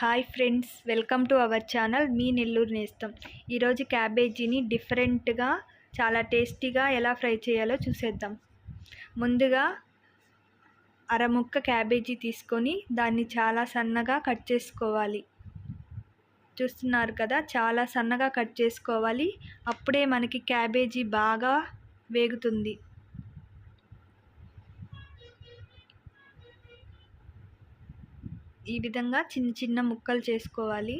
Hi friends welcome to our channel మీ నెల్లూరు నేస్తాం. ఈరోజు క్యాబేజీని డిఫరెంట్గా చాలా టేస్టీగా ఎలా ఫ్రై చేయాలో చూసేద్దాం. ముందుగా అర ముక్క క్యాబేజీ తీసుకొని దాన్ని చాలా సన్నగా కట్ చేసుకోవాలి. చూస్తున్నారు కదా చాలా సన్నగా కట్ చేసుకోవాలి. అప్పుడే మనకి క్యాబేజీ బాగా వేగుతుంది. ఈ విధంగా చిన్న చిన్న ముక్కలు చేసుకోవాలి.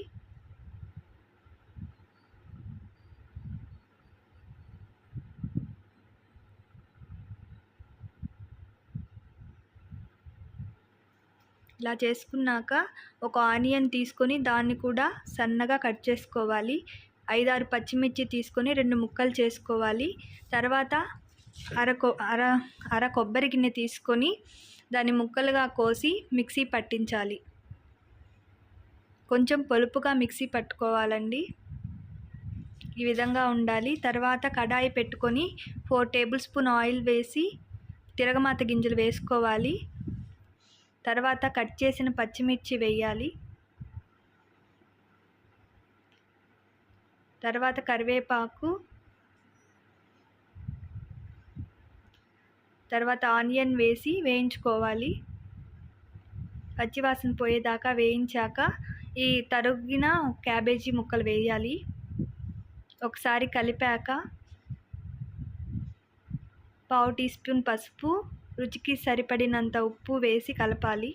ఇలా చేసుకున్నాక ఒక ఆనియన్ తీసుకొని దాన్ని కూడా సన్నగా కట్ చేసుకోవాలి. ఐదారు పచ్చిమిర్చి తీసుకొని రెండు ముక్కలు చేసుకోవాలి. తర్వాత అర కొ అర అర కొబ్బరి గిన్నె తీసుకొని దాన్ని ముక్కలుగా కోసి మిక్సీ పట్టించాలి. కొంచెం పొలుపుగా మిక్సీ పట్టుకోవాలండి. ఈ విధంగా ఉండాలి. తర్వాత కడాయి పెట్టుకొని ఫోర్ టేబుల్ స్పూన్ ఆయిల్ వేసి తిరగమాత గింజలు వేసుకోవాలి. తర్వాత కట్ చేసిన పచ్చిమిర్చి వేయాలి. తర్వాత కరివేపాకు. తర్వాత ఆనియన్ వేసి వేయించుకోవాలి. పచ్చివాసన పోయేదాకా వేయించాక ఈ తరుగిన క్యాబేజీ ముక్కలు వేయాలి. ఒకసారి కలిపాక పావు టీ స్పూన్ పసుపు రుచికి సరిపడినంత ఉప్పు వేసి కలపాలి.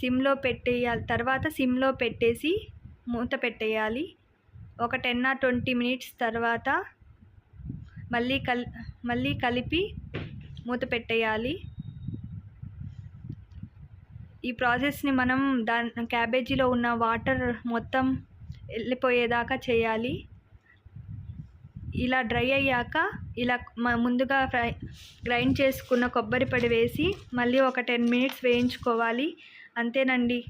సిమ్లో పెట్టేయాలి. తర్వాత సిమ్లో పెట్టేసి మూత పెట్టేయాలి. ఒక టెన్ ఆర్ ట్వంటీ మినిట్స్ తర్వాత మళ్ళీ కల్ మళ్ళీ కలిపి మూత పెట్టేయాలి. ఈ ప్రాసెస్ని మనం దాని క్యాబేజీలో ఉన్న వాటర్ మొత్తం వెళ్ళిపోయేదాకా చేయాలి. ఇలా డ్రై అయ్యాక ఇలా ముందుగా ఫ్రై గ్రైండ్ చేసుకున్న కొబ్బరి పొడి వేసి మళ్ళీ ఒక టెన్ మినిట్స్ వేయించుకోవాలి. అంతేనండి.